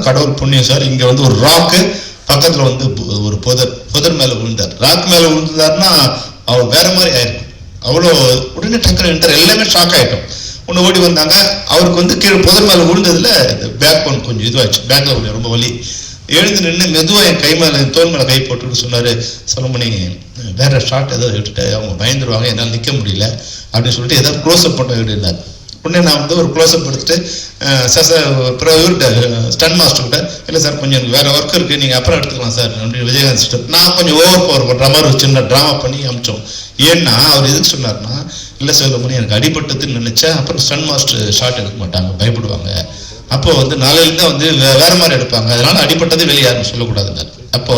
கடவுள் புண்ணியம் சார். இங்கே வந்து ஒரு ராக்கு பக்கத்தில் வந்து ஒரு புதர் புதர் மேலே விழுந்தார். ராக் மேலே விழுந்தாருன்னா அவர் வேற மாதிரி ஆயிருக்கும் அவ்வளோ உடனே டக்குனு நின்றார் எல்லாமே ஷாக் ஆயிட்டோம். ஒன்று ஓடி வந்தாங்க. அவருக்கு வந்து கீழே புதர் மேலே விழுந்ததுல பேக் போன் கொஞ்சம் இதுவாச்சு பேக்ல கொஞ்சம் ரொம்ப வலி. எழுந்து நின்று மெதுவாக என் கை மேலே என் தோல் மேலே கை போட்டுன்னு சொன்னார் சொல்லமணி வேற ஷாட் ஏதோ விட்டுட்டு அவங்க பயந்துருவாங்க. என்னால் நிற்க முடியல. அப்படின்னு சொல்லிட்டு ஏதாவது க்ளோஸ் அப் பண்ண விடுனார் உடனே நான் வந்து ஒரு க்ளோஸ் அப் எடுத்துட்டு சார் சார் இவர்கிட்ட ஸ்டன் மாஸ்டர் கிட்ட இல்லை சார் கொஞ்சம் எனக்கு வேற ஒர்க் இருக்கு நீங்க அப்புறம் எடுத்துக்கலாம் சார் அப்படின்னு விஜயகாந்த் சிஸ்டர் நான் கொஞ்சம் ஓவர் பவர் பண்ற மாதிரி ஒரு சின்ன ட்ராமா பண்ணி அமிச்சோம். ஏன்னா அவர் எதுக்கு சொன்னார்னா இல்லை சார் மணி எனக்கு அடிபட்டதுன்னு நினச்சா அப்புறம் ஸ்டன் மாஸ்டர் ஷார்ட் எடுக்க மாட்டாங்க பயப்படுவாங்க. அப்போ வந்து நாளையில வந்து வேற மாதிரி எடுப்பாங்க அதனால அடிபட்டது வெளியே யாரும் சொல்லக்கூடாதுங்க அப்போ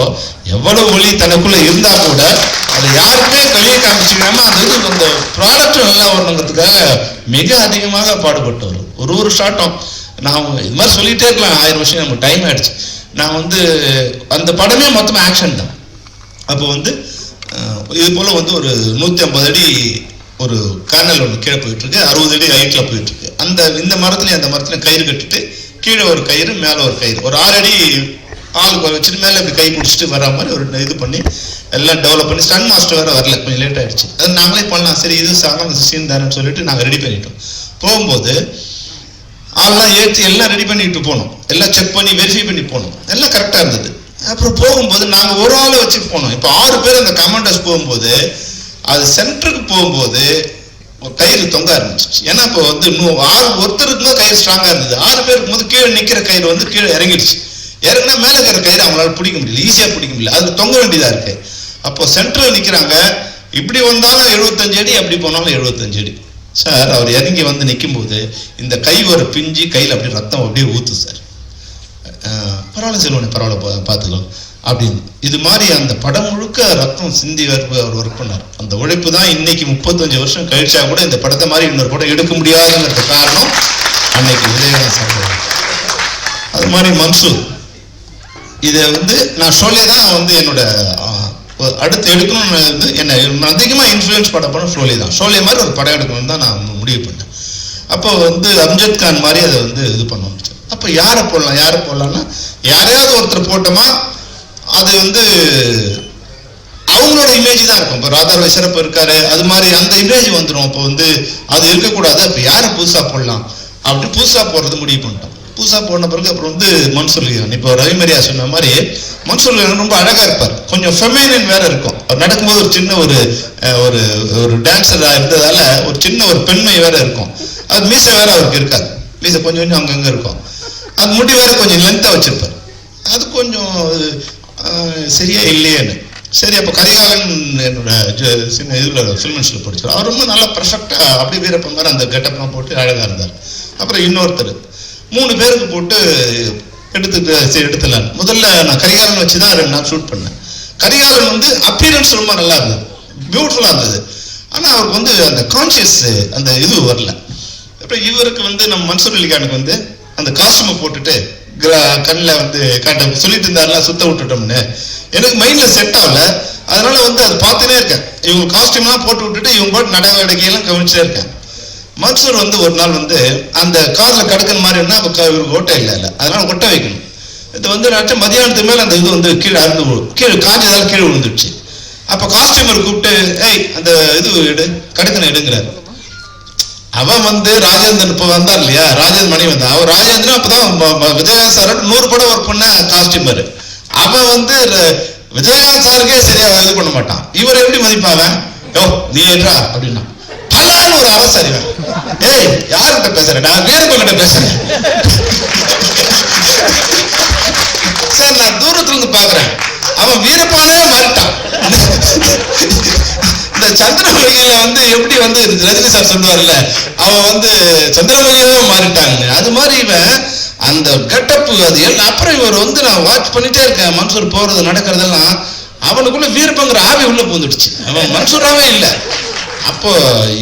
எவ்வளவு ஒளி தனக்குள்ள இருந்தா கூட அதை யாருமே வெளியே காமிச்சுக்காம அது அந்த ப்ராடக்ட் நல்லா வரணுங்கிறதுக்காக மிக அதிகமாக பாடுபட்டு வரும் ஒரு ஒரு ஷாட்டும் நான் இது மாதிரி சொல்லிட்டே இருக்கலாம் ஆயிரம் வருஷம் நமக்கு டைம் ஆயிடுச்சு. நான் வந்து அந்த படமே மொத்தமாக ஆக்ஷன் தான். அப்போ வந்து இது போல வந்து ஒரு நூற்றி ஐம்பது அடி ஒரு கானல் ஒன்று கீழே போயிட்டு இருக்கு. அறுபது அடி ஹைட்ல போயிட்டு இருக்கு. அந்த இந்த மரத்துலையும் அந்த மரத்துலையும் கயிறு கட்டிட்டு கீழே ஒரு கயிறு மேலே ஒரு கயிறு. ஒரு ஆறு அடி ஆளுக்கு வச்சுட்டு மேலே இப்படி கை பிடிச்சிட்டு வர மாதிரி ஒரு இது பண்ணி எல்லாம் டெவலப் பண்ணி ஸ்டன் மாஸ்டர் வேறு வரல கொஞ்சம் லேட் ஆகிடுச்சு அது நாங்களே பண்ணலாம். சரி இது சாகம் சீன் தரேன்னு சொல்லிட்டு நாங்கள் ரெடி பண்ணிட்டோம். போகும்போது ஆள்லாம் ஏற்றி எல்லாம் ரெடி பண்ணிட்டு போனோம். எல்லாம் செக் பண்ணி வெரிஃபை பண்ணி போனோம். எல்லாம் கரெக்டாக இருந்தது. அப்புறம் போகும்போது நாங்கள் ஒரு ஆளை வச்சு போனோம். இப்போ ஆறு பேர் அந்த கமாண்டர்ஸ் போகும்போது அது சென்டருக்கு போகும்போது ஒரு கயிறு தொங்க ஆரம்பிச்சிச்சு ஏன்னா இப்போ வந்து ஆறு ஒருத்தருக்கு தான் கயிறு ஸ்ட்ராங்காக இருந்தது. ஆறு பேர் இருக்கும்போது கீழே நிற்கிற கயிறு வந்து கீழே இறங்கிடுச்சு. ஏற்கனவே மேலே இருக்கிற கயிறு அவங்களால பிடிக்க முடியல ஈஸியாக பிடிக்க முடியல. அதுக்கு தொங்க வேண்டியதாக இருக்கு. அப்போ சென்டரில் நிற்கிறாங்க இப்படி வந்தாலும் 75 அடி அப்படி போனாலும் 75 அடி. சார் அவர் இறங்கி வந்து நிக்கும்போது இந்த கை ஒரு பிஞ்சு கையில் அப்படியே ரத்தம் அப்படியே ஊத்து சார். பரவாயில்ல செல்வனே பரவாயில்ல பார்த்துக்கலாம். அப்படின்னு. இது மாதிரி அந்த படம் முழுக்க ரத்தம் சிந்தி அவர் அவர் ஒர்க் பண்ணார். அந்த உழைப்பு தான் இன்னைக்கு முப்பத்தஞ்சு வருஷம் கழிச்சா கூட இந்த படத்தை மாதிரி இன்னொரு படம் எடுக்க முடியாதுங்கிறது காரணம் அன்னைக்கு விஜயகாந்த் சார். அது மாதிரி மன்சூர். இதை வந்து நான் ஷோலே தான் வந்து என்னோட அடுத்து எடுக்கணும்னு வந்து என்ன அதிகமாக இன்ஃப்ளூயன்ஸ் படம் பண்ண ஷோலே தான் ஷோலே மாதிரி ஒரு படம் எடுக்கணும்னு தான் நான் முடிவு பண்ணேன். அப்போ வந்து அம்ஜத் கான் மாதிரி அதை வந்து இது பண்ண அப்போ யாரை போடலாம் யாரை போடலாம்னா யாரையாவது ஒருத்தர் போட்டோமா அது வந்து அவங்களோட இமேஜ் தான் இருக்கும். இப்போ ராதாரவி சிறப்பு இருக்காரு அது மாதிரி அந்த இமேஜ் வந்துடும் அப்போ வந்து அது இருக்கக்கூடாது. அப்போ யாரை புதுசாக போடலாம்? அப்படி புதுசாக போடுறது முடிவு பண்ணிட்டோம். புதுசாக போன பிறகு அப்புறம் வந்து மன்சூர் லீகன் இப்போ ரவிமரியா சொன்ன மாதிரி மன்சூர் லியான் ரொம்ப அழகா இருப்பார். கொஞ்சம் ஃபெமினின் வேற இருக்கும். அவர் நடக்கும்போது ஒரு சின்ன ஒரு ஒரு ஒரு டான்ஸராக இருந்ததால ஒரு சின்ன ஒரு பெண்மை வேற இருக்கும். அது மீசை வேற அவருக்கு இருக்காது. மீசை கொஞ்சம் கொஞ்சம் அங்கங்கே இருக்கும். அது முடி வேற கொஞ்சம் லென்த்தாக வச்சிருப்பார். அது கொஞ்சம் சரியா இல்லையேன்னு. சரி அப்போ கரிகாலன் என்னோட சின்ன இதில் ஃபில்மன்ஸில் படிச்சார். அவர் ரொம்ப நல்லா பர்ஃபெக்டாக அப்படியே வீரப்பன் மாதிரி அந்த கெட்டப்லாம் போட்டு அழகாக இருந்தார். அப்புறம் இன்னொருத்தர். மூணு பேருக்கு போட்டு எடுத்துட்டு சரி எடுத்துலாம் முதல்ல நான் கரிகாலன் வச்சு தான் ரெண்டு நாள் ஷூட் பண்ணேன். கரிகாலன் வந்து அப்பியரன்ஸ் ரொம்ப நல்லா இருந்தது. பியூட்டிஃபுல்லாக இருந்தது. ஆனால் அவருக்கு வந்து அந்த கான்சியஸ் அந்த இது வரல. அப்புறம் இவருக்கு வந்து நம்ம மன்சூர் அலிகானுக்கு வந்து அந்த காஸ்டியூமை போட்டுட்டு கண்ணில் வந்து காட்ட சொல்லிட்டு இருந்தாருலாம் சுத்த விட்டுட்டோம்னு. எனக்கு மைண்டில் செட் ஆகல. அதனால வந்து அது பார்த்துட்டே இருக்கேன். இவங்க காஸ்டியூம்லாம் போட்டு விட்டுட்டு இவங்க போட்டு நடவடிக்கையெல்லாம் கவனிச்சுட்டே இருக்கேன். மன்சூர் வந்து ஒரு நாள் வந்து அந்த காரில் கடக்கிற மாதிரி இருந்தால் அப்போ ஓட்டை இல்லை இல்லை. அதனால் ஒட்ட வைக்கணும். இது வந்து நான் மதியானத்துக்கு மேலே அந்த இது வந்து கீழே அறுந்து விழு- கீழே காஞ்சதால் கீழே விழுந்துடுச்சு அப்போ காஸ்டியூமர் கூப்பிட்டு ஏய் அந்த இது எடு கடத்தின எடுங்கிறார். அவன் வந்து ராஜேந்திரன் இப்போ வந்தார் இல்லையா? ராஜேந்திரன் மணி வந்தான் அவன் ராஜேந்திரன் அப்பதான் ம- விஜயகாந்த் சாரோட நூறு படம் ஒர்க் பண்ண காஸ்டியூமர் அவன் வந்து விஜயகாந்த் சாருக்கே சரியா இது பண்ண மாட்டான். இவர் எப்படி மதிப்பாவன் யோ நீ என்றா அப்படின்னா. பலான்னு ஒரு அவசரிவன் ஏய் யார்கிட்ட பேசுறேன் நான் வீரப்பங்கிட்ட பேசுறேன். சார் நான் தூரத்துல இருந்து பாக்குறேன். அவன் வீரப்பானே மாறிட்டான் இந்த சந்திரமுகியில வந்து எப்படி வந்து ரஜினி சார் சொல்லுவார்ல அவன் வந்து சந்திரமுகியாவே மாறிட்டாங்க அது மாதிரி இவன் அந்த கெட்டப்பு அது எல்லாம் அப்புறம் இவர் வந்து நான் வாட்ச் பண்ணிட்டே இருக்கேன். மன்சூர் போறது நடக்கிறதெல்லாம் அவனுக்குள்ள வீரப்பங்கிற ஆவி உள்ள பூந்துடுச்சு அவன் மன்சூராவே இல்லை. அப்போ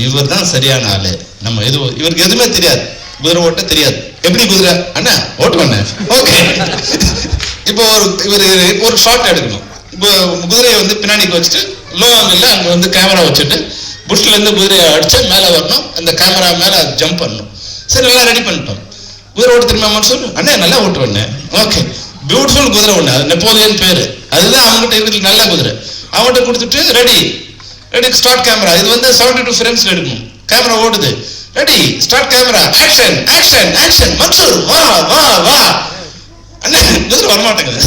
இவர் தான் சரியான ஆளு. நம்ம எது இவருக்கு எதுவுமே தெரியாது. குதிரை ஓட்ட தெரியாது. எப்படி குதிரை? அண்ணா ஓட்டுவண்ண ஓகே. இப்போ ஒரு இவர் ஒரு ஷார்ட் எடுக்கணும். இப்போ குதிரையை வந்து பின்னாடிக்கு வச்சுட்டு லோ ஆங்கிள் அங்க வந்து கேமரா வச்சுட்டு புஷ்ல இருந்து குதிரையை அடிச்சு மேல வரணும். அந்த கேமரா மேல ஜம்ப் பண்ணணும். சரி நல்லா ரெடி பண்ணிட்டோம். குதிரை ஓட்டு திரும்ப சொல்லு. அண்ணே நல்லா ஓட்டுவேண்ணே. ஓகே. பியூட்டிஃபுல் குதிரை ஒண்ணு. அது நெப்போலியன் பேரு. அதுதான் அவங்ககிட்ட இருக்கிறது நல்ல குதிரை. அவங்ககிட்ட கொடுத்துட்டு ரெடி ரெடி ஸ்டார்ட் கேமரா இது வந்து செவன்டி டூ ஃப்ரேம்ஸ்ல எடுக்கும் கேமரா ஓடுது. Ready start camera action action action Mansoor வா வா வா. அண்ணே குதிரை வரமாட்டேங்குது?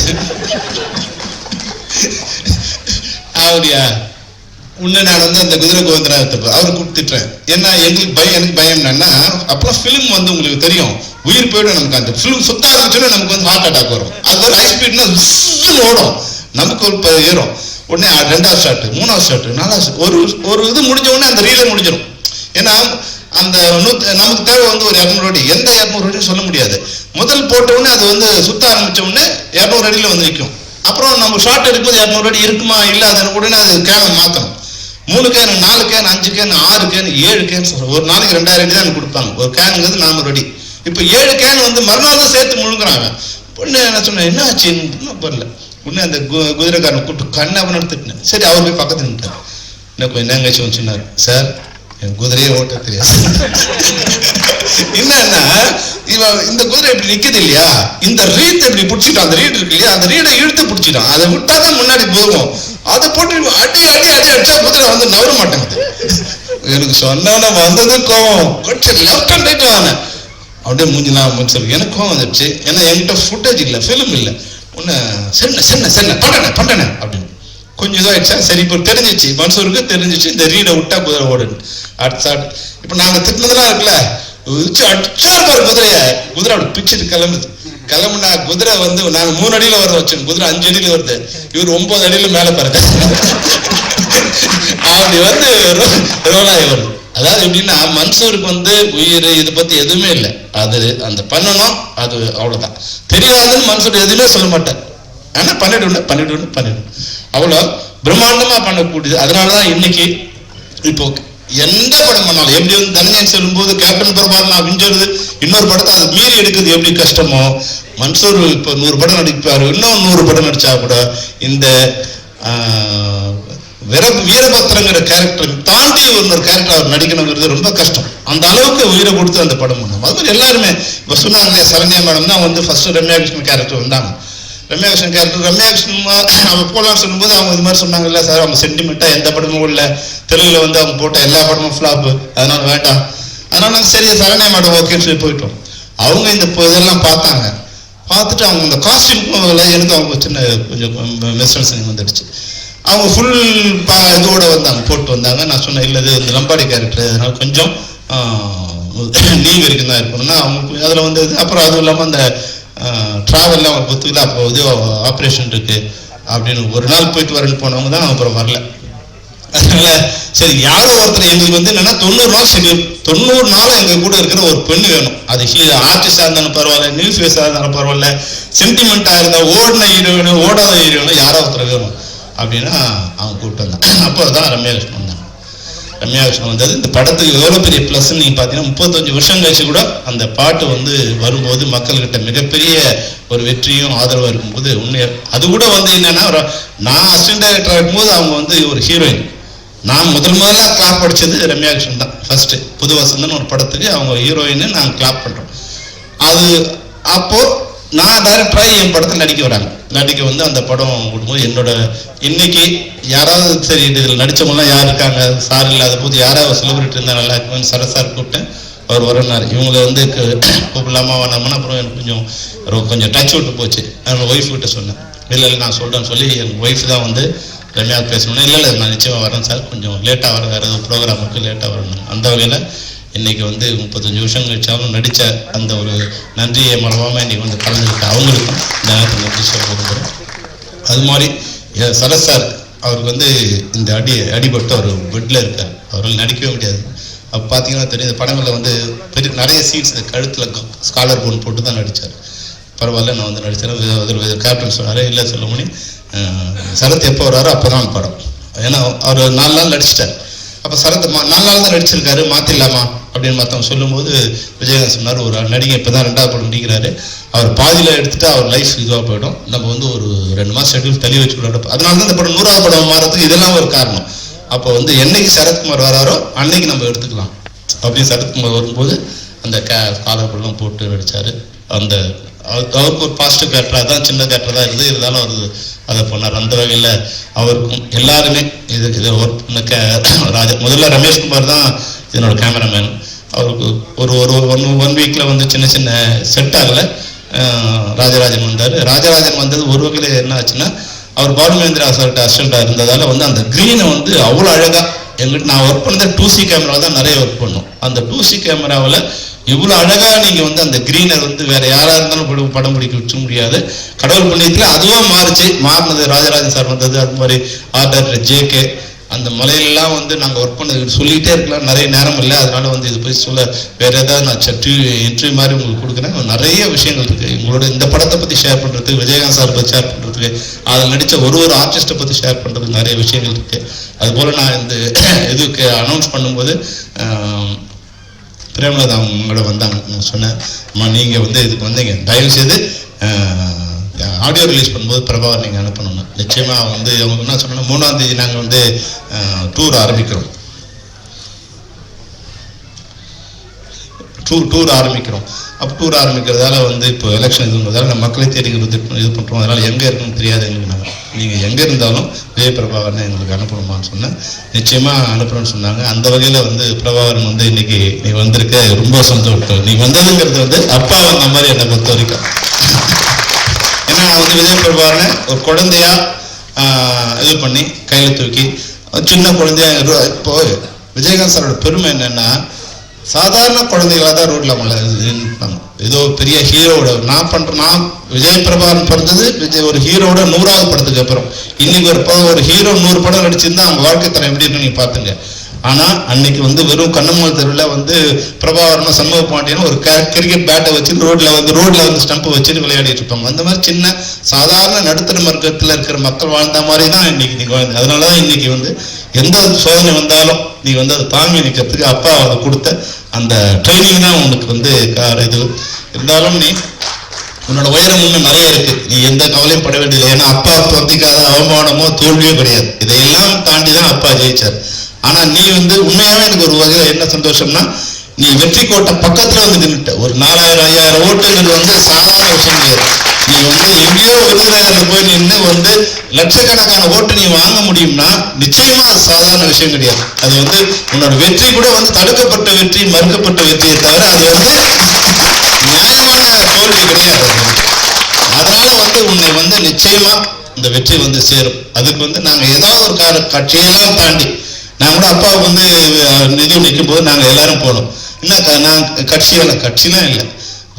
அப்படியா உன்னை நான் வந்து அந்த குதிரை கோவிந்தராஜத்தை அவரை கூப்பிட்டுட்டேன் என்ன எங்களுக்கு பயம் எனக்கு பயம் என்னன்னா அப்புறம் ஃபிலிம் வந்து உங்களுக்கு தெரியும். உயிர் போயிடும் நமக்கு அந்த ஃபிலிம் சுத்த ஆரம்பிச்சோன்னா நமக்கு வந்து ஹார்ட் அட்டாக் வரும். அது ஒரு ஹை ஸ்பீட்னா ஓடும். நமக்கு ஒரு ஏறும். உடனே ரெண்டாவது ஷாட்டு மூணாவது ஷாட்டு நாலாவது ஒரு ஒரு இது முடிஞ்ச உடனே அந்த ரீலே முடிஞ்சிடும் ஏன்னா அந்த நூத்தி நமக்கு தேவை வந்து ஒரு இரநூறு அடி. எந்த இரநூறு அடின்னு சொல்ல முடியாது. முதல் போட்ட உடனே அது வந்து சுத்த ஆரம்பிச்ச உடனே இரநூறு அடியில் வந்து நிற்கும் அப்புறம் நம்ம ஷார்ட் எடுக்கும்போது இரநூறு அடி இருக்குமா இல்லை அதை உடனே அது கேனை மாற்றணும் மூணு கேன் நாலு கேன் அஞ்சு கேன் ஆறு கேன் ஏழு கேன் சொல்கிறோம் ஒரு நாளைக்கு ரெண்டாயிரம் அடி தான் எனக்கு கொடுப்பாங்க. ஒரு கேனுங்கிறது நானூறு அடி. இப்போ ஏழு கேன் வந்து மறுநாள் தான் சேர்த்து முழுங்குறாங்க. பொண்ணு என்ன சொன்னேன் என்ன ஆச்சுன்னு பண்ணல? உடனே அந்த கு- குதிரைக்காரனை கூப்பிட்டு கண்ணை அவனை திட்டினேன் சரி அவர் போய் பக்கத்துல நின்ட்டார் என்ன கொஞ்சம் வந்து சொன்னார் சார் என் குதிரையே ஓட்ட தெரியாது. என்னன்னா இவன் இந்த குதிரை இப்படி நிக்குது இல்லையா? இந்த ரீட் இப்படி பிடிச்சிட்டான். அந்த ரீட் இருக்கு இல்லையா? அந்த ரீடை இழுத்து பிடிச்சிட்டான். அதை விட்டாதான் முன்னாடி போகும். அதை போட்டு அடி அடி அடி அடிச்சா குதிரை வந்து நவர மாட்டேங்குது. எனக்கு சொன்னவன வந்தது கோவம். கொஞ்சம் லெஃப்ட் அண்ட் ரைட் வாங்க அப்படியே மூஞ்சிலாம் சொல்லி எனக்கு கோவம் வந்துடுச்சு ஏன்னா என்கிட்ட ஃபுட்டேஜ் இல்லை ஃபிலிம் இல்லை. ஒன்று சென்ன சென்ன சென்ன பண்ணன பண்ணன அப்படின்னு. கொஞ்சம் இதாகிடுச்சா சரி இப்போ தெரிஞ்சிச்சு. மன்சூருக்கு தெரிஞ்சிச்சு. இந்த ரீடை விட்டா குதிரை ஓடுன்னு. அடுத்த இப்போ நாங்கள் திட்டினதெல்லாம் இருக்குல்ல? வச்சு அடிச்சா பாரு குதிரைய. குதிரை அப்படி பிச்சுட்டு கிளம்புது. கிளம்புனா குதிரை வந்து நாங்கள் மூணு அடியில் வர வச்சோம் குதிரை அஞ்சு அடியில் வருது. இவர் ஒன்பது அடியில் மேலே பாருங்க அப்படி வந்து ரோலாகி ஆகி வருது. அதாவது எப்படின்னா மன்சூருக்கு வந்து உயிர் இதை பற்றி எதுவுமே இல்லை. அது அந்த பண்ணணும் அது அவ்வளோதான் தெரியாதுன்னு மன்சூர் எதுவுமே சொல்ல மாட்டேன் ஆனால் பண்ணிடணும் பண்ணிடணும் பண்ணிடணும் அவ்வளோ பிரம்மாண்டமாக பண்ணக்கூடியது. அதனால தான் இன்னைக்கு இப்போ எந்த படம் பண்ணாலும் எப்படி வந்து தனஞ்சன் சொல்லும்போது கேப்டன் பிரபாகரன் அப்படின்னு விஞ்சது இன்னொரு படத்தை அது மீறி எடுக்கிறது எப்படி கஷ்டமோ மன்சூர் இப்போ நூறு படம் நடிப்பார் இன்னும் நூறு படம் நடிச்சா கூட இந்த வீரபத்ரங்கிற வீர வீரபத்திரங்கிற கேரக்டர் தாண்டி ஒரு கேரக்டர் அவர் நடிக்கணுங்கிறது ரொம்ப கஷ்டம் அந்த அளவுக்கு உயிரை கொடுத்து அந்த படம் பண்ணோம் அது மாதிரி எல்லாருமே இப்போ சொன்னாங்க சரண்யா மேடம் தான் வந்து ஃபர்ஸ்ட் ரம்யா கிருஷ்ணன் கேரக்டர் வந்தாங்க ரம்யா கிருஷ்ணன் கேரக்டர் ரம்யா கிருஷ்ணன் அவங்க போகலாம்னு சொல்லும்போது அவங்க இது மாதிரி சொன்னாங்கல்ல சார் அவங்க சென்டிமெண்ட்டாக எந்த படமும் இல்லை தெலுங்கில் வந்து அவங்க போட்ட எல்லா படமும் ஃப்ளாப்பு அதனால வேண்டாம் அதனால சரி சரண்யா மேடம் ஓகேன்னு சொல்லி போயிட்டோம் அவங்க இந்த இதெல்லாம் பார்த்தாங்க பார்த்துட்டு அவங்க இந்த காஸ்டியூம் எனக்கு அவங்க சின்ன கொஞ்சம் மிஸ் வந்துடுச்சு அவங்க ஃபுல் பா இதோட வந்தாங்க போட்டு வந்தாங்க. நான் சொன்னேன் இல்லை இது இந்த லம்பாடி கேரக்டர் அதனால கொஞ்சம் லீவ் வரைக்கும் தான் இருக்கணும்னா அவங்களுக்கு அதில் வந்து அப்புறம் அதுவும் இல்லாமல் அந்த ட்ராவலில் அவங்க ஒத்துக்கல அப்போ இது ஆப்ரேஷன் இருக்குது அப்படின்னு ஒரு நாள் போயிட்டு வரேன்னு போனவங்க தான் அப்புறம் வரல. அதனால சரி யாரோ ஒருத்தர் எங்களுக்கு வந்து என்னன்னா தொண்ணூறு நாள் ஷெட்யூல் தொண்ணூறு நாள் எங்க கூட இருக்கிற ஒரு பெண்ணு வேணும். அது ஆர்டிஸ்டா இருந்தாலும் பரவாயில்ல நியூஸ் ஃபேஸா இருந்தாலும் பரவாயில்ல சென்டிமெண்டா இருந்தா ஓடின ஹீரோயின் ஓடாத ஹீரோயின் யாரோ ஒருத்தர் வேணும். அப்படின்னா அவங்க கூப்பிட்டு வந்தான் அப்போ தான் ரம்யா கிருஷ்ணன் வந்தாங்க. ரம்யா கிருஷ்ணன் வந்தது. இந்த படத்துக்கு எவ்வளோ பெரிய ப்ளஸ்ன்னு நீங்கள் பார்த்தீங்கன்னா முப்பத்தஞ்சு வருஷம் கழிச்சு கூட அந்த பாட்டு வந்து வரும்போது மக்கள்கிட்ட மிகப்பெரிய ஒரு வெற்றியும் ஆதரவாக இருக்கும்போது உண்மையாக அது கூட வந்து என்னென்னா நான் அசிஸ்டன்ட் டைரக்டர் இருக்கும்போது அவங்க வந்து ஒரு ஹீரோயின் நான் முதல் முதல்ல கிளாப் அடித்தது ரம்யா கிருஷ்ணன் தான். ஃபஸ்ட்டு புது வசந்தன் ஒரு படத்துக்கு அவங்க ஹீரோயின்னு நாங்கள் கிளாப் பண்ணுறோம் அது அப்போது நான் டைரக்டராக என் படத்தில் நடிக்க வராங்க. நடிக்க வந்து அந்த படம் கொடுக்கும்போது என்னோட இன்னைக்கு யாராவது சரி இதில் நடித்தவங்களாம் யார் இருக்காங்க? சார் இல்லாத போது யாராவது செலிபிரிட்டி இருந்தால் நல்லா இருக்கும்னு சர சார் கூப்பிட்டேன். அவர் வரனார் இவங்களை வந்து கூப்பிடலாமா வேணாமான்னு அப்புறம் எனக்கு கொஞ்சம் கொஞ்சம் டச் விட்டு போச்சு. நான் ஒய்ஃப் கிட்ட சொன்னேன். இல்லை இல்லை நான் சொல்கிறேன்னு சொல்லி என் ஒய்ஃப் தான் வந்து ரம்யா பேசணும் இல்லை இல்லை நான் நிச்சயமாக வரேன் சார். கொஞ்சம் லேட்டாக வரேன் வேறு எதுவும் ப்ரோக்ராமுக்கு லேட்டாக வரணும் அந்த வகையில் இன்னைக்கு வந்து முப்பத்தஞ்சு வருஷம் கழிச்சாலும் நடித்த அந்த ஒரு நன்றியை மறவாமல் இன்னைக்கு வந்து கலந்துக்கிட்ட அவங்களுக்கும் இந்த நேரத்தில் நன்றி சொல்ல விரும்புகிறேன் அது மாதிரி எ- சரத் சார் அவருக்கு வந்து இந்த அடி அடிபட்டு அவர் பெட்டில் இருக்கார். அவரால் நடிக்கவே முடியாது. அப்போ பார்த்தீங்கன்னா தெரியும் இந்த படங்களில் வந்து பெரிய நிறைய சீட்ஸ் கழுத்தில் ஸ்காலர் போன் போட்டு தான் நடித்தார் பரவாயில்ல நான் வந்து நடித்தேன் அதில் கேப்டன் சொன்னார் இல்லை சொல்ல முடியும். சரத் எப்போ வராரோ அப்போ தான் படம். ஏன்னா அவர் நாலு நாள் நடிச்சிட்டார். அப்போ சரத் மா- நாலு நாள் தான் நடிச்சிருக்காரு மாற்றிடலாமா அப்படின்னு மற்றவங்க சொல்லும்போது விஜயகாந்த் சொன்னார் ஒரு நடிகை இப்போ தான் ரெண்டாவது படம் நடிக்கிறாரு அவர் பாதியில் எடுத்துட்டு அவர் லைஃப் இதுவாக போயிடும். நம்ம வந்து ஒரு ரெண்டு மாதம் ஷெட்யூல் தள்ளி வச்சு விட அதனால தான் இந்த படம் நூறாவது படம் மாறதுக்கு இதெல்லாம் ஒரு காரணம். அப்போ வந்து என்னைக்கு சரத்குமார் வராரோ அன்னைக்கு நம்ம எடுத்துக்கலாம். அப்படின்னு சரத்குமார் வரும்போது அந்த கே காலப்பெல்லாம் போட்டு நடித்தார் அந்த அவருக்கு ஒரு பாசிட்டிவ் கேரக்டராக தான் சின்ன கேரக்டர் தான் இருந்து இருந்தாலும் அவர் அதை பண்ணார். அந்த வகையில் அவருக்கும் எல்லாருமே இது இது ஒர்க் பண்ண ராஜா முதல்ல ரமேஷ் குமார் தான் இதனோட கேமராமேன் அவருக்கு ஒரு ஒரு ஒன் ஒன் வீக்கில் வந்து சின்ன சின்ன செட் ஆகலை ராஜராஜன் வந்தார். ராஜராஜன் வந்தது ஒரு வகையில் என்ன ஆச்சுன்னா அவர் பாலுமேந்திரா சார்கிட்ட அசிஸ்டண்டாக இருந்ததால் வந்து அந்த க்ரீனை வந்து அவ்வளோ அழகாக எங்கிட்ட நான் ஒர்க் பண்ணது டூ சி கேமரா தான் நிறைய ஒர்க் பண்ணோம். அந்த டூ சி கேமராவில் இவ்வளோ அழகாக நீங்கள் வந்து அந்த க்ரீனர் வந்து வேறு யாராக இருந்தாலும் படம் படம் பிடிக்க வச்ச முடியாது. கடவுள் புண்ணியத்தில் அதுவாக மாறுச்சு. மாறினது ராஜராஜன் சார் வந்தது அது மாதிரி ஆர்டர் ஜேகே அந்த மலையிலலாம் வந்து நாங்கள் ஒர்க் பண்ணது சொல்லிகிட்டே இருக்கலாம். நிறைய நேரம் இல்லை. அதனால வந்து இது போய் சொல்ல வேற ஏதாவது நான் இன்டர்வியூ மாதிரி உங்களுக்கு கொடுக்குறேன். நிறைய விஷயங்கள் இருக்குது உங்களோட இந்த படத்தை பற்றி ஷேர் பண்ணுறதுக்கு விஜயகாந்த் சார் பற்றி ஷேர் பண்ணுறதுக்கு அதில் நடித்த ஒரு ஒரு ஆர்டிஸ்ட்டை பற்றி ஷேர் பண்ணுறதுக்கு நிறைய விஷயங்கள் இருக்குது அதுபோல் நான் இந்த இதுக்கு அனௌன்ஸ் பண்ணும்போது பிரேமலதா அவங்களோட வந்தாங்க நான் சொன்னேன். அம்மா நீங்கள் வந்து இதுக்கு வந்தீங்க. தயவு செய்து ஆடியோ ரிலீஸ் பண்ணும்போது பிரபாகர் நீங்கள் அனுப்பணும் நிச்சயமாக வந்து அவங்க என்ன சொன்னா மூணாம் தேதி நாங்கள் வந்து டூர் ஆரம்பிக்கிறோம். டூர் டூர் ஆரம்பிக்கிறோம். அப்போ டூர் ஆரம்பிக்கிறதால வந்து இப்போ எலெக்ஷன் இதுங்கிறதால நம்ம மக்களை தேடி இது இது பண்ணுறோம் அதனால் எங்கே இருக்குன்னு தெரியாது எங்களுக்கு நாங்கள் நீங்கள் எங்கே இருந்தாலும் விஜய் பிரபாகரன் எங்களுக்கு அனுப்பணுமான்னு சொன்னேன். நிச்சயமாக அனுப்புகிறோன்னு சொன்னாங்க. அந்த வகையில் வந்து பிரபாகரன் வந்து இன்னைக்கு நீ வந்திருக்க ரொம்ப சந்தோஷம். நீ வந்ததுங்கிறது வந்து அப்பா வந்த மாதிரி என்னை பொறுத்த வரைக்கும். நான் வந்து விஜய் ஒரு குழந்தையா இது பண்ணி கையில் தூக்கி சின்ன குழந்தையா இப்போ விஜயகாந்த் சாரோட பெருமை என்னன்னா சாதாரண குழந்தைகளாக தான் ரோட்டில் அவங்கள ஏதோ பெரிய ஹீரோவோட நான் பண்ணுற நான் விஜய் பிரபாகரன் பிறந்தது விஜய் ஒரு ஹீரோவோட நூறாவது படத்துக்கு அப்புறம். இன்னைக்கு ஒரு ஒரு ஹீரோ நூறு படம் நடிச்சிருந்தா அவங்க வாழ்க்கை தரம் எப்படி இருக்குன்னு நீங்கள் பார்த்துங்க. ஆனால் அன்னைக்கு வந்து வெறும் கண்ணம்மாள் தெருவில் வந்து பிரபாகரனும் சண்முக பாண்டியனும் ஒரு கிரிக்கெட் பேட்டை வச்சு ரோட்ல வந்து ரோட்ல வந்து ஸ்டம்ப் வச்சுட்டு விளையாடிட்டு இருப்பாங்க. அந்த மாதிரி சின்ன சாதாரண நடுத்தர வர்க்கத்தில் இருக்கிற மக்கள் வாழ்ந்த மாதிரி தான் இன்னைக்கு நீங்க வாழ்ந்து அதனால தான் இன்னைக்கு வந்து எந்த சோதனை வந்தாலும் நீ வந்து அதை தாங்கி நிற்கிறதுக்கு அப்பா அதை கொடுத்த அந்த ட்ரைனிங் தான் உனக்கு வந்து கார- இது. இருந்தாலும் நீ உன்னோட உயரம் இன்னும் நிறைய இருக்கு. நீ எந்த கவலையும் பட வேண்டியதில்லை. ஏன்னா அப்பா பத்திக்காத அவமானமோ தோல்வியோ கிடையாது. இதையெல்லாம் தாண்டி தான் அப்பா ஜெயிச்சார். ஆனா நீ வந்து உண்மையாவே எனக்கு ஒரு வகையில் என்ன சந்தோஷம்னா நீ வெற்றி கோட்டை பக்கத்துல வந்து நின்னுட்ட. ஒரு நாலாயிரம் ஐயாயிரம் ஓட்டுங்கிறது வந்து சாதாரண விஷயம் கிடையாது. நீ வந்து எங்கேயோ விருதுநகர்ல போய் நின்று வந்து லட்சக்கணக்கான ஓட்டு நீ வாங்க முடியும்னா நிச்சயமா அது சாதாரண விஷயம் கிடையாது. அது வந்து உன்னோட வெற்றி கூட வந்து தடுக்கப்பட்ட வெற்றி மறுக்கப்பட்ட வெற்றியை தவிர அது வந்து நியாயமான தோல்வி கிடையாது. வந்து. அதனால வந்து உன்னை வந்து நிச்சயமா இந்த வெற்றி வந்து சேரும். அதுக்கு வந்து நாங்க ஏதாவது ஒரு கார கட்சியெல்லாம் தாண்டி நான் கூட அப்பாவுக்கு வந்து நிதி நிற்கும் போது நாங்கள் எல்லாரும் போனோம். என்ன க- நான் கட்சியெல்லாம் கட்சிலாம் இல்லை.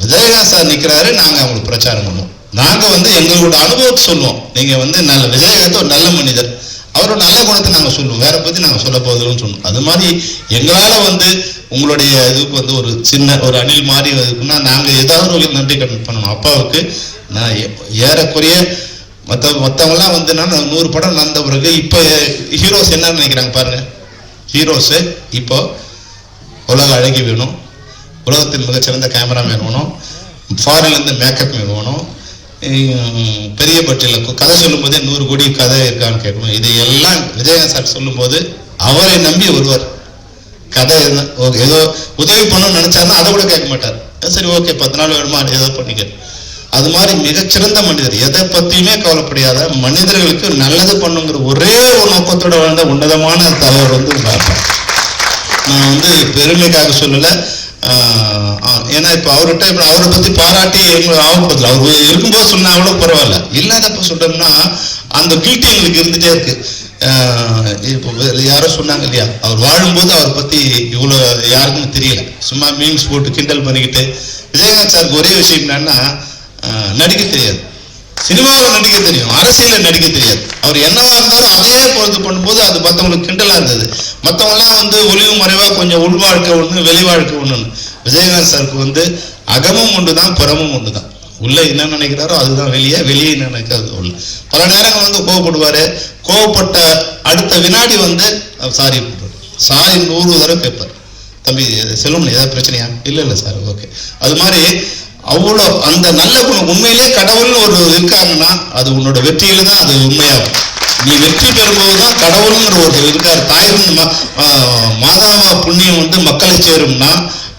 விஜயகாந்த் சார் நிற்கிறாரு நாங்கள் அவங்களுக்கு பிரச்சாரம் பண்ணுவோம். நாங்கள் வந்து எங்களோட அனுபவத்தை சொல்லுவோம். நீங்கள் வந்து நல்ல விஜயகாந்த் ஒரு நல்ல மனிதர். அவரோட நல்ல குணத்தை நாங்கள் சொல்லுவோம். வேற பற்றி நாங்கள் சொல்ல போகிறோம்னு சொன்னோம் அது மாதிரி எங்களால் வந்து உங்களுடைய இதுக்கு வந்து ஒரு சின்ன ஒரு அணில் மாதிரி இருக்குன்னா நாங்கள் ஏதாவது ஒரு நன்றி கடன் பண்ணணும். அப்பாவுக்கு நான் ஏ- ஏறக்குறைய மற்ற மற்றவங்களாம் வந்து நான் நூறு படம் நடந்த பிறகு இப்போ ஹீரோஸ் என்ன நினைக்கிறாங்க பாருங்க. ஹீரோஸு இப்போ உலக அழகி வேணும். உலகத்தின் மிகச்சிறந்த கேமராமேன் வேணும். ஃபாரின்லேருந்து மேக்கப் மேன் வேணும். பெரிய பட்டியலில் கதை சொல்லும்போதே நூறு கோடி கதை இருக்கான்னு கேட்கணும். இது எல்லாம் விஜயகாந்த் சார் சொல்லும்போது அவரை நம்பி வருவார் கதை என்ன ஓகே ஏதோ உதவி பண்ணணும்னு நினச்சாருன்னா அதை கூட கேட்க மாட்டார். சரி ஓகே பத்து நாள் வேணுமா ஏதோ பண்ணிக்க. அது மாதிரி மிகச்சிறந்த மனிதர். எதை பற்றியுமே கவலைப்படாத மனிதர்களுக்கு நல்லது பண்ணுங்கிற ஒரே ஒரு நோக்கத்தோடு வாழ்ந்த உன்னதமான தலைவர் வந்து உங்க நான் வந்து பெருமைக்காக சொல்லலை. ஏன்னா இப்போ அவர்கிட்ட இப்போ அவரை பற்றி பாராட்டி எங்களுக்கு ஆகப்படுது அவர் இருக்கும்போது சொன்னால் அவ்வளோ பரவாயில்ல. இல்லாதப்ப சொல்கிறோம்னா அந்த கில்ட்டி எங்களுக்கு இருந்துகிட்டே இருக்குது இப்போ வேற யாரோ சொன்னாங்க இல்லையா? அவர் வாழும்போது அவரை பற்றி இவ்வளோ யாருக்குன்னு தெரியல. சும்மா மீன்ஸ் போட்டு கிண்டல் பண்ணிக்கிட்டு. விஜயகாந்த் சாருக்கு ஒரே விஷயம் என்னன்னா நடிக்க தெரியாது. சினிமாவில் நடிக்க தெரியும். அரசியலில் நடிக்க தெரியாது. அவர் என்னவா இருந்தாலும் அதே பொறுத்து பண்ணும்போது அது மற்றவங்களுக்கு கிண்டலாக இருந்தது. மற்றவங்களாம் வந்து ஒளிவு மறைவாக கொஞ்சம் உள் வாழ்க்கை ஒன்று வெளி வாழ்க்கை ஒன்றுன்னு விஜயகாந்த் சாருக்கு வந்து அகமும் ஒன்று தான் புறமும் ஒன்று தான் உள்ளே என்ன நினைக்கிறாரோ அதுதான் வெளியே வெளியே என்ன நினைக்கிறது உள்ள பல நேரங்கள் வந்து கோவப்படுவார். கோவப்பட்ட அடுத்த வினாடி வந்து சாரி சாரி நூறு தடவை கேட்பார். தம்பி செல்வமணி ஏதாவது பிரச்சனையா? இல்லை இல்லை சார் ஓகே. அது மாதிரி அவ்வளோ அந்த நல்ல குணம். உண்மையிலே கடவுள்னு ஒரு இருக்காங்கன்னா அது உன்னோட வெற்றியில தான் அது உண்மையாகும். நீ வெற்றி பெறும்போது தான் கடவுளுங்கிற ஒரு இருக்கார். தாயும் மாதாவா புண்ணியம் வந்து மக்களை சேரும்னா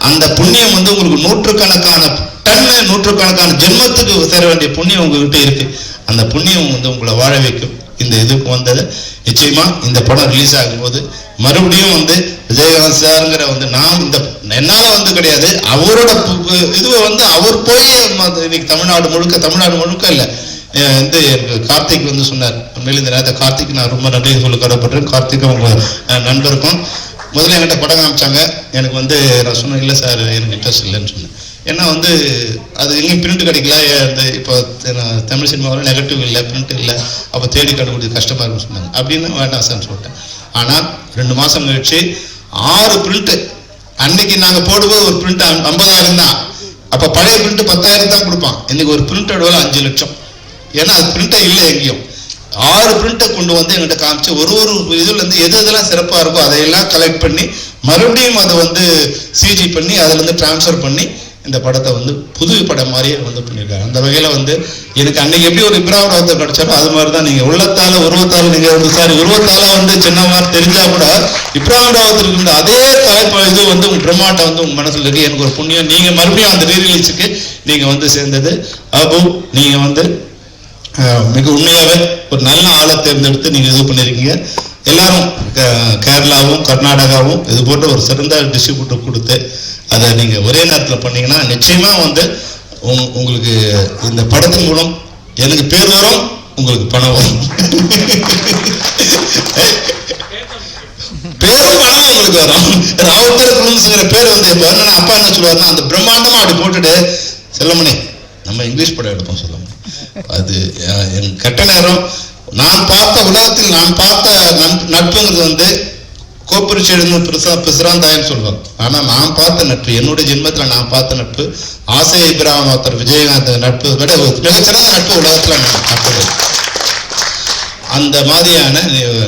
அந்த புண்ணியம் வந்து உங்களுக்கு நூற்றுக்கணக்கான டன்னு நூற்றுக்கணக்கான ஜென்மத்துக்கு சேர வேண்டிய புண்ணியம் உங்ககிட்ட இருக்கு. அந்த புண்ணியம் வந்து உங்களை வாழ வைக்கும். இந்த இதுக்கு வந்தது. நிச்சயமா இந்த படம் ரிலீஸ் ஆகும்போது மறுபடியும் வந்து விஜயகாந்த் சாருங்கிற வந்து நான் இந்த என்னால் வந்து கிடையாது. அவரோட இதுவை வந்து அவர் போய் இன்னைக்கு தமிழ்நாடு முழுக்க தமிழ்நாடு முழுக்க இல்லை. வந்து எனக்கு கார்த்திக் வந்து சொன்னார். உண்மையில இந்த நேரத்தை கார்த்திக் நான் ரொம்ப நன்றி சொல்ல கடப்பட்டேன் கார்த்திக் அவங்க நண்பருக்கும். முதல்ல என்கிட்ட படம் காமிச்சாங்க. எனக்கு வந்து நான் சொன்னேன் இல்லை சார் எனக்கு இன்ட்ரெஸ்ட் இல்லைன்னு சொன்னேன். ஏன்னா வந்து அது எங்கேயும் பிரிண்ட் கிடைக்கல. ஏ, இந்த இப்போ நான் தமிழ் சினிமாவில் நெகட்டிவ் இல்லை பிரிண்ட் இல்லை. அப்போ தேடி கண்டுபிடிக்க கஷ்டமாக இருக்குன்னு சொன்னாங்க. அப்படின்னு வேண்டாம் சார்னு சொல்லிட்டேன். ஆனால் ரெண்டு மாதம் கழிச்சு ஆறு பிரிண்ட்டு அன்னைக்கு நாங்கள் போடும்போது ஒரு பிரிண்ட் ஐம்பதாயிரம் தான். அப்போ பழைய பிரிண்ட் பத்தாயிரம் தான் கொடுப்பான். இன்னைக்கு ஒரு பிரிண்டோட வேலை அஞ்சு லட்சம். ஏன்னா அது பிரிண்டே இல்லை எங்கேயும். ஆறு பிரிண்ட்டை கொண்டு வந்து எங்கிட்ட காமிச்சு ஒரு ஒரு இதுல இருந்து எது எதெல்லாம் சிறப்பாக இருக்கோ அதையெல்லாம் கலெக்ட் பண்ணி மறுபடியும் அதை வந்து சிஜி பண்ணி அதுல இருந்து டிரான்ஸ்ஃபர் பண்ணி இந்த படத்தை வந்து புது படம் மாதிரியே வந்து பண்ணியிருக்காங்க. அந்த வகையில் வந்து எனக்கு அன்னைக்கு எப்படி ஒரு இப்ராஹிம் ராவத்தை கிடைச்சாரோ அது மாதிரி தான் நீங்கள் உள்ளத்தால் உருவத்தால் நீங்கள் வந்து சாரி உருவத்தால வந்து சின்ன மாதிரி கூட இப்ராஹிம் இருந்த அதே தலைப்பு இது வந்து உங்கள் பிரம்மாண்டம் வந்து உங்கள் மனசில் இருக்குது எனக்கு ஒரு புண்ணியம். நீங்கள் மறுபடியும் அந்த ரீரிலீஸுக்கு நீங்கள் வந்து சேர்ந்தது. அபு நீங்கள் வந்து மிக உண்மையாகவே ஒரு நல்ல ஆளை தேர்ந்தெடுத்து நீங்கள் இது பண்ணியிருக்கீங்க. எல்லாரும் க- கேரளாவும் கர்நாடகாவும் இது போன்ற ஒரு சிறந்த டிஸ்ட்ரிபியூட்டர் கொடுத்து அதை நீங்கள் ஒரே நேரத்தில் பண்ணீங்கன்னா நிச்சயமாக வந்து உங்களுக்கு இந்த படத்தின் மூலம் எனக்கு பேர் வரும் உங்களுக்கு பணம் வரும். பேரும் பணம் உங்களுக்கு வரும். ராவுத்தர் பேர் வந்து இப்போ என்னன்னா அப்பா என்ன சொல்லுவாருன்னா அந்த பிரம்மாண்டமாக அப்படி போட்டுட்டு செல்லமணி நம்ம இங்கிலீஷ் படம் எடுப்போம் சொல்லணும் அது என் கெட்ட நேரம் நான் பார்த்த உலகத்தில் நான் பார்த்த நட்புங்கிறது வந்து கோப்பரிச்சு எழுந்து பிரிசா பிசிராந்தாயன்னு சொல்லுவாங்க ஆனா நான் பார்த்த நட்பு என்னுடைய ஜென்மத்துல நான் பார்த்த நட்பு ஆசை இப்ராஹிம் ஒருத்தர் விஜயகாந்த் நட்பு விட ஒரு மிகச்சிறந்த நட்பு உலகத்துல நட்பு அந்த மாதிரியான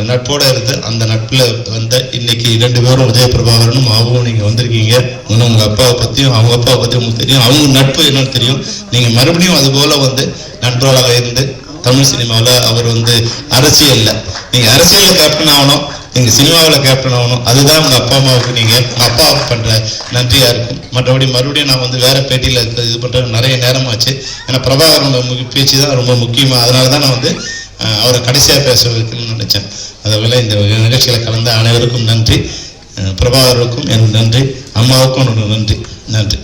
நட்போட இருந்து அந்த நட்புல வந்த இன்னைக்கு ரெண்டு பேரும் விஜய பிரபாகரனும் அவவும் நீங்க வந்திருக்கீங்க. இன்னும் உங்க அப்பாவை பத்தியும் அவங்க அப்பாவை பத்தியும் உங்களுக்கு தெரியும். அவங்க நட்பு என்னன்னு தெரியும். நீங்க மறுபடியும் அது போல வந்து நண்பர்களாக இருந்து தமிழ் சினிமாவில் அவர் வந்து அரசியல்ல. நீங்க அரசியல்ல கேப்டன் ஆகணும். நீங்கள் சினிமாவில் கேப்டன் ஆகணும் அதுதான் உங்கள் அப்பா அம்மாவுக்கு நீங்கள் உங்கள் அப்பாவுக்கு பண்ணுற நன்றியாக இருக்கும். மற்றபடி மறுபடியும் நான் வந்து வேறு பேட்டியில் இருக்க- இது பண்ணுறது நிறைய நேரமாச்சு. ஏன்னா பிரபாகரனோட முக்கிய பேச்சு தான் ரொம்ப முக்கியமாக அதனால தான் நான் வந்து அவரை கடைசியாக பேச வைக்கணும்னு நினச்சேன் அதேபோல இந்த நிகழ்ச்சியில் கலந்த அனைவருக்கும் நன்றி. பிரபாகருக்கும் எனக்கு நன்றி. அம்மாவுக்கும் எனக்கு நன்றி. நன்றி.